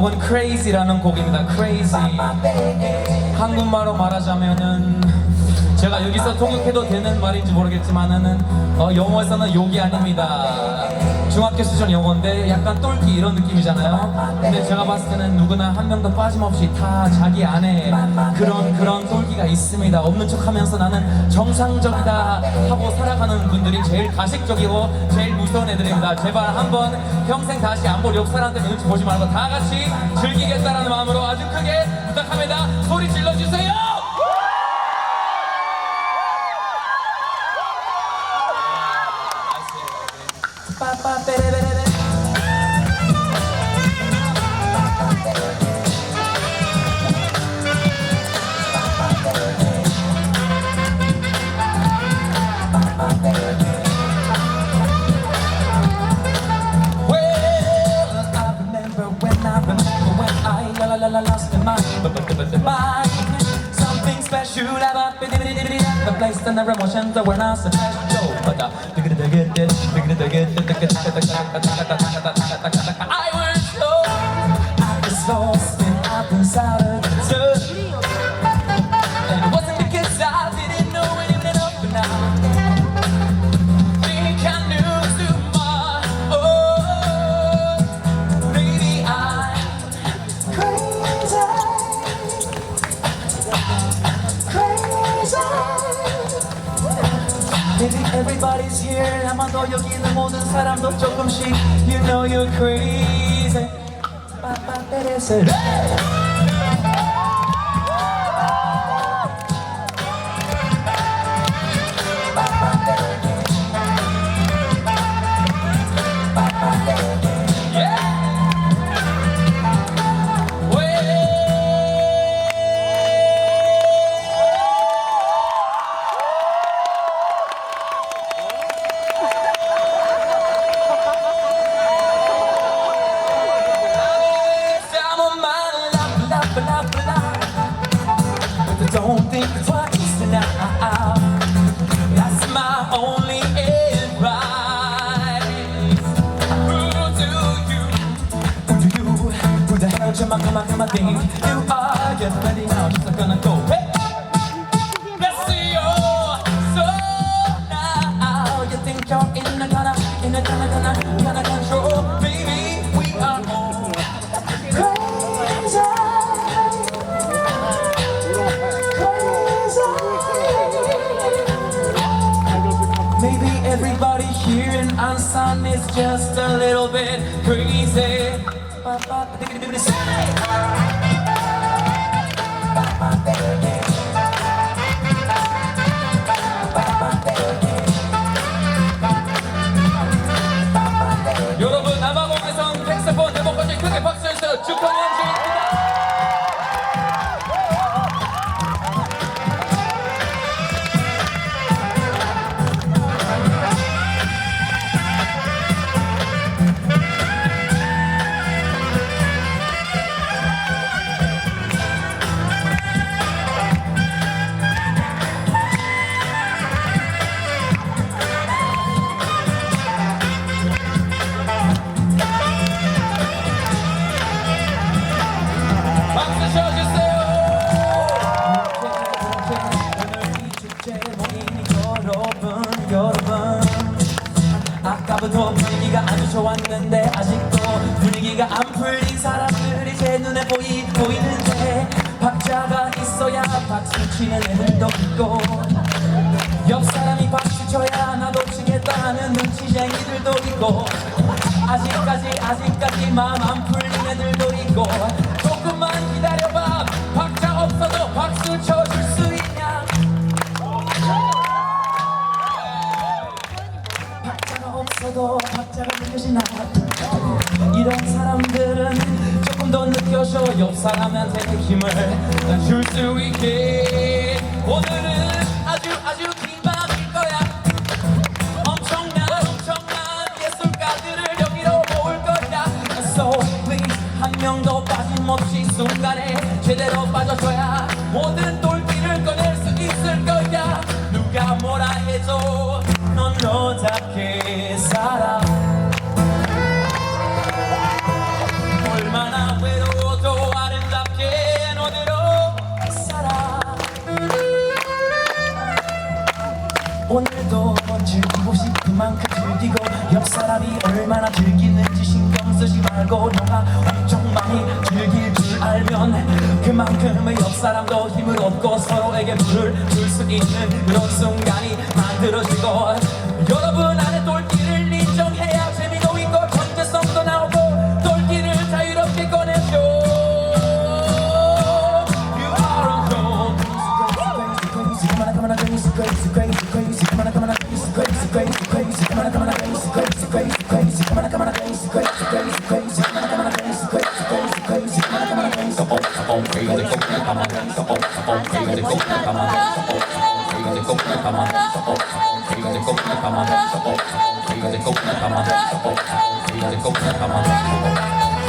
곡은 Crazy라는 곡입니다. Crazy. 한국말로 말하자면은 제가 여기서 통역해도 되는 말인지 모르겠지만은 어, 영어에서는 욕이 아닙니다. 중학교 수준 영어인데 약간 똘끼 이런 느낌이잖아요. 근데 제가 봤을 때는 누구나 한 명도 빠짐없이 다 자기 안에 그런 그런 똘끼가 있습니다. 없는 척하면서 나는 정상적이다 하고 살아가는 분들이 제일 가식적이고 제일 무서운 애들입니다. 제발 한번 평생 다시 안볼 역사한테 눈치 보지 말고 다 같이 즐기겠다라는 마음으로 아주 크게 부탁합니다. 소리 질 mind. mind. Something special about the place and the emotions that were not so special. But uh, I everybody's here. 아마도 여기 있는 모든 사람도 조금씩 You know you're crazy. 빠빠빼레세. don't think twice. That's my only advice. Who do you, who do you, who the hell you come, come, come, think you are? Get ready now, 여러 안 풀린 사람들이 제 눈에 보이 보이는데 박자가 있어야 박수 치는 애들도 있고 옆 사람이 박수 쳐야 나도 치겠다는 눈치쟁이들도 있고 아직까지 아직까지 마음 안 풀린 애들도 있고 조금만 기다려봐 박자 없어도 박수 쳐줄 수 있냐? 박자가 없어도 박자가 느껴지나 이런 옆 사람한테 힘을 줄수 있게. 오늘은 아주 아주 긴 밤일 거야. 엄청난 엄청난 예술가들을 여기로 모을 거야. So please 한 명도 빠짐없이 순간에 제대로 빠져줘야 모든 똘 즐기는지 신경 쓰지 말고 너가 엄청 많이 즐길 줄 알면 그만큼의 옆 사람도 힘을 얻고 서로에게 물을 줄 수 있는 그런 순간이 만들어지고 여러분 안에 똘 มาสะอกสะอกใครก็จะก้มกามาสะอกใครก็จะก้มกามาสะอกใครก็จะก้มกามาสะอกใครก็จะก้มกามาสะอกใครก็จะก้มกามาสะอก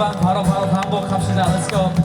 금방 바로 바로 반복합시다. Let's go.